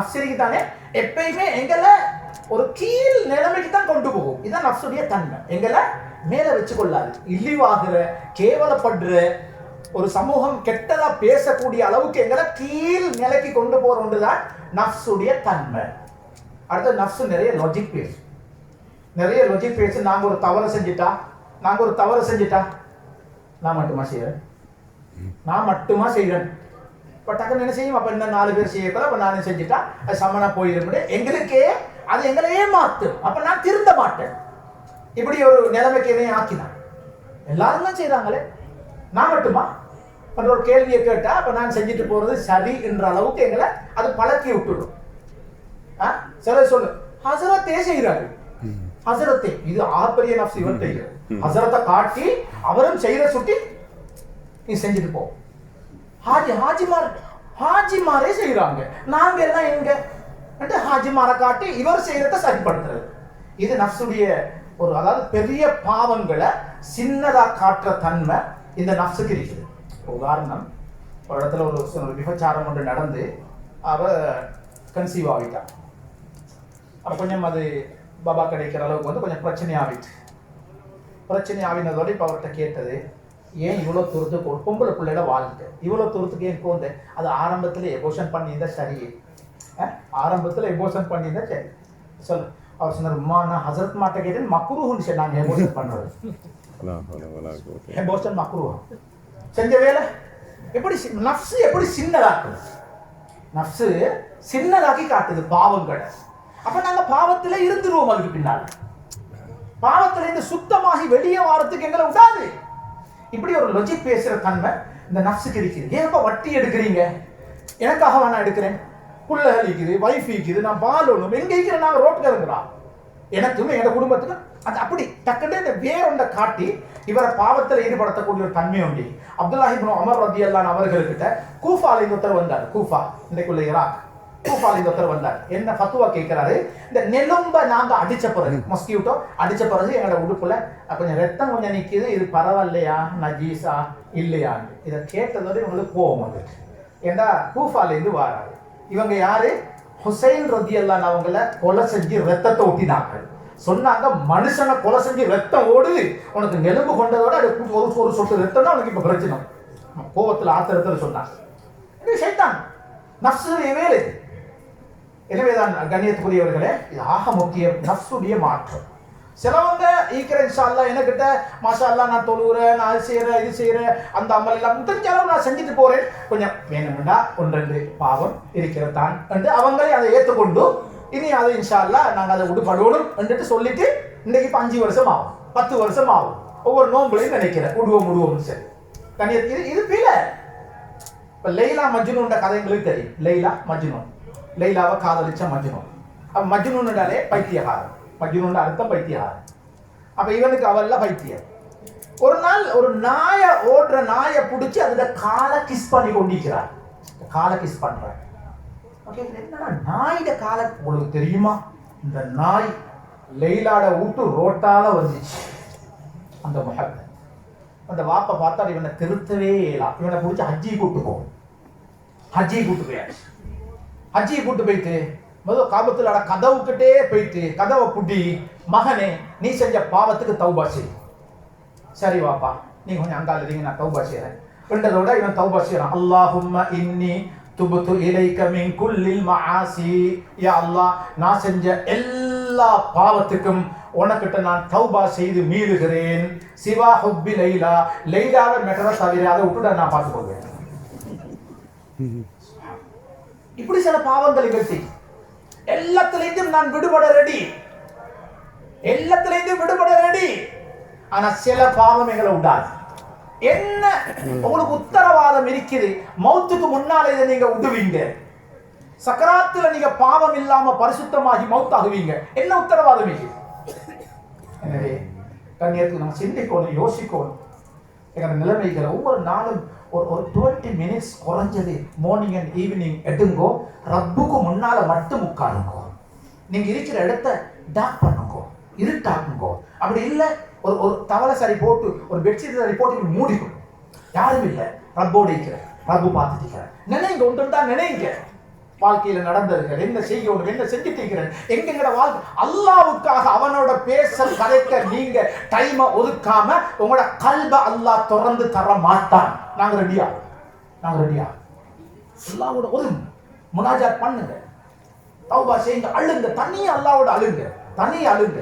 நப்சரிக்கு தானே எப்பயுமே எங்களை ஒரு கீழ் நிலைமைக்கு தான் கொண்டு போகும். இதுதான் நஃப்சுடைய தன்மை. எங்களை மேலே வச்சு கொள்ளாது இழிவாகிற கேவலப்படுற ஒரு சமூகம் கெட்டதா பேசக்கூடிய அளவுக்கு எங்களை கீழ் நிலைக்கு கொண்டு போற ஒன்றுதான் நஃப்ஸுடைய தன்மை. அடுத்து நஃப்ஸு நிறைய லாஜிக் பேசும். நிறைய லாஜிக் பேசி நாங்கள் ஒரு தவறு செஞ்சுட்டா? நாங்கள் ஒரு தவறு செஞ்சுட்டா? நான் மட்டுமா செய்கிறேன் நான் மட்டுமா செய்கிறேன் இப்போ டக்குன்னு என்ன செய்யும்? அப்போ இன்னும் நாலு பேர் செய்யக்கூட அப்போ நானும் செஞ்சுட்டா அது சம்மனா போயிடும் எங்களுக்கே அது எங்களையே மாற்றும் அப்போ நான் திருந்த மாட்டேன். இப்படி ஒரு நிலைமைக்கு என்னையும் ஆக்கினான் எல்லாரும் தான் செய்கிறாங்களே நான் மட்டுமா? அப்ப ஒரு கேள்வியை கேட்டா அப்போ நான் செஞ்சுட்டு போகிறது சரி என்ற அளவுக்கு எங்களை அது பழக்கி விட்டுடும். ஆ? சிலர் சொல்லு ஹசரத்தே செய்கிறாரு ஹசரத்தே இது ஆகப்பெரிய நப்சு இவன் செய்கிறது ஹசரத்தை காட்டி அவரும் செய்கிற சுட்டி நீ செஞ்சுட்டு போ. ஹாஜி ஹாஜிமார் ஹாஜிமாரே செய்கிறாங்க நாங்க எல்லாம் எங்க? ஹாஜிமாரை காட்டி இவர் செய்யறத சரிப்படுத்துறது. இது நஃப்ஸுடைய ஒரு அதாவது பெரிய பாவங்களை சின்னதா காட்டுற தன்மை இந்த நஃப்ஸுக்கு இருக்குது. உதாரணம் ஒரு இடத்துல ஒரு ஒரு விபச்சாரம் ஒன்று நடந்து அவ கன்சீவ் ஆகிட்டான் அப்போ கொஞ்சம் அது பாபா கிடைக்கிற அளவுக்கு வந்து கொஞ்சம் பிரச்சனை ஆகிட்டு பிரச்சனை ஆகினதோடு இப்போ அவர்கிட்ட கேட்டது ஏன் இவ்வளோ தூரத்துக்கு ஒரு பொம்பளை பிள்ளையோட வாழ்ந்துட்டேன் இவ்வளோ தூரத்துக்கு ஏன் போகுது அது ஆரம்பத்தில் எமோஷன் பண்ணியிருந்தால் சரி. ஆரம்பத்தில் எபோஷன் பண்ணியிருந்தா சரி. சொல்லு. அவர் சொன்னார் நான் ஹசரத் மாட்ட கேட்டேன் மக்குருன்னு சரி நாங்கள் எமோஷன் பண்ணுறது எபோஷன் மக்குருவா செஞ்ச வேலை? எப்படி நஃப்ஸு எப்படி சின்னதாக்குது? நஃப்ஸு சின்னதாக்கி காட்டுது பாவங்களை. அப்போ நாங்கள் பாவத்தில் இருந்துருவோம் அதுக்கு பின்னால். பாவத்தில் இருந்து சுத்தமாகி வெளியே வாரத்துக்கு எங்களை விடாது. இப்படி ஒரு லொஜிக் பேசுகிற தன்மை இந்த நஃப்ஸுக்கு இருக்குது. ஏன்ப்பா வட்டி எடுக்கிறீங்க? எனக்காக நான் எடுக்கிறேன்? புள்ள அழிக்குது வைஃப் இருக்குது நான் பால் ஒன்றும் எங்கே இருக்கிறேன் நான் ரோட்டுக்கு இறங்குறோம் எனக்கும் எங்கள் குடும்பத்துக்கும். அது அப்படி டக்குன்னு இந்த வேறொண்ட காட்டி இவரை பாவத்தில் ஈடுபடுத்தக்கூடிய ஒரு தன்மை உண்டு. அப்துல்லாஹி அமர் உமர் அவர்கள்கிட்ட கூஃபால இந்த வந்தார். கூஃபா இன்றைக்குள்ள ஈராக் கூஃபால இந்த ஒருத்தர் வந்தார். என்ன ஃபத்துவா கேட்கிறாரு? இந்த நெலும்ப நாங்க அடிச்ச பிறகு மொஸ்கியூட்டோ அடிச்ச பிறகு எங்களோட உடுப்புல கொஞ்சம் ரத்தம் கொஞ்சம் நிக்குது. இது பரவாயில்லையா? நஜீஸா? இல்லையான்னு. இதை கேட்டதோடு இவங்களுக்கு கோபம் வந்துட்டு ஏண்டா? கூஃபால இருந்து வாராரு. இவங்க யாரு? ஹுசைன் ரதியல்லான் அவங்கள கொலை செஞ்சு ரத்தத்தை ஊட்டினாங்க சொன்னாங்க மனுஷனை கொலை செஞ்சு ரத்தம் ஓடுது உனக்கு நெலும்பு கொண்டதோட அது ஒரு ஒரு சொட்டு ரத்தம் தான் உனக்கு இப்போ பிரச்சனை. கோபத்தில் ஆத்திரத்தில் சொன்னாங்க. இது சைத்தான். நப்சுடைய வேலை எனவேதான் கண்ணியத்துக்குரியவர்களே இது ஆக முக்கியம் நப்சுடைய மாற்றம். சிலவங்க ஈக்கிற இன்ஷால்லா என்கிட்ட எனக்கிட்ட நான் தொழுகிறேன் நான் அது செய்கிறேன் இது செய்கிறேன் அந்த அம்மல் எல்லாம் தெரிஞ்ச அளவு நான் செஞ்சுட்டு போகிறேன் கொஞ்சம் வேணும்டா ஒன்று பாவம் இருக்கிறதான் என்று அவங்களே அதை ஏற்றுக்கொண்டு இனி அதை இன்ஷால்லா நாங்கள் அதை விடுபடுவோம் என்றுட்டு சொல்லிட்டு இன்றைக்கு இப்போ அஞ்சு வருஷம் ஆகும் பத்து வருஷம் ஆகும் ஒவ்வொரு நோம்புலையும் நினைக்கிறேன் விடுவோம் விடுவோம்னு சரி கண்ணியத்துக்கு இது இது பிள்ளை இப்போ லைலா மஜ்னூன்ற கதை எங்களுக்கு தெரியும். லைலா மஜ்னூன். லைலாவை காதலிச்ச மஜ்னு அப்ப மஜ்னூன்டாலே பைத்தியகாரம் மஜ்னூன் அர்த்தம் பைத்தியகாரம் அப்ப இவனுக்கு அவல்ல பைத்தியம் ஒரு நாள் ஒரு நாயை ஓடுற நாயை பிடிச்சி அதுல காலை கிஸ் பண்ணி கொண்டிருக்கிறார் காலை கிஸ் பண்றார் ஓகே என்னடா நாயோட காலை உங்களுக்கு தெரியுமா இந்த நாய் லைலாட விட்டு ரோட்டால வந்துச்சு அந்த முகத்தை அந்த வாப்பை பார்த்தா இவனை திருத்தவே இயலாம் இவனை பிடிச்சி ஹஜ்ஜி கூட்டு போ ஹஜ்ஜி கூட்டு போயாச்சு அஜியை கூட்டு போயிட்டு முதல் காபத்தில் அட கதவுக்கிட்டே போயிட்டு கதவை புட்டி மகனே நீ செஞ்ச பாவத்துக்கு தௌபா செய். சரி வாப்பா நீங்க கொஞ்சம் அங்கால இருங்க நான் தௌபா செய்கிறேன் ரெண்டதோட இவன் தௌபா செய்கிறான் அல்லாஹும்ம இன்னி துபுத்து இலைக்க மின் குல்லில் மஆசி. யா அல்லாஹ் நான் செஞ்ச எல்லா பாவத்துக்கும் உனக்கிட்ட நான் தௌபா செய்து மீறுகிறேன். சிவா ஹுப்பி லைலா. லைலாவை மெட்டரை தவிர அதை விட்டுட்டு நான் பார்த்துக்கொள்வேன் இப்படி சில பாவங்கள் நிகழ்த்தி எல்லாத்திலிருந்தும் நான் விடுபட ரெடி எல்லாத்திலிருந்தும் விடுபட ரெடி ஆனா சில பாவம் எங்களை உண்டாது. என்ன? உங்களுக்கு உத்தரவாதம் இருக்குது. மௌத்துக்கு முன்னால இதை நீங்க உடுவீங்க சக்கராத்துல நீங்க பாவம் இல்லாம பரிசுத்தமாகி மௌத்தாகுவீங்க. என்ன உத்தரவாதம் இது? எனவே கண்ணியத்துக்கு நம்ம சிந்திக்கணும் யோசிக்கணும். எங்களோட நிலைமைகளை ஒவ்வொரு நாளும் ஒரு ஒரு டுவெண்ட்டி மினிட்ஸ் குறைஞ்சது மார்னிங் அண்ட் ஈவினிங் எடுங்கோ. ரப்புக்கு முன்னால் மட்டும் உட்காருங்கோ. நீங்கள் இருக்கிற இடத்த டாக் பண்ணுங்கோ. இருட்டாக்குங்கோ. அப்படி இல்லை ஒரு ஒரு தவளை சரி போட்டு ஒரு பெட்ஷீட் சரி போட்டு மூடிக்கணும். யாரும் இல்லை. ரப்போடு இருக்கிற ரப்பு பார்த்துட்டு இருக்கிறேன் நினைங்க ஒன்று தான் நினைங்க. வாழ்க்கையில் நடந்திருக்கிறது என்ன செய்யணும் என்ன செஞ்சு தீர்க்கிறேன் எங்கெங்கிற வாழ்க்கை அல்லாவுக்காக அவனோட பேச கதைக்க நீங்க டைமை ஒதுக்காம உங்களோட கல்வை அல்லாஹ் திறந்து தர மாட்டான். நாங்க ரெடியா நாங்க ரெடியா அல்லாவோட ஒதுங்க முனாஜாத் பண்ணுங்க. தௌபா செய்யுங்க அழுங்க தனியா அல்லாவோட அழுங்க தனியா அழுங்க.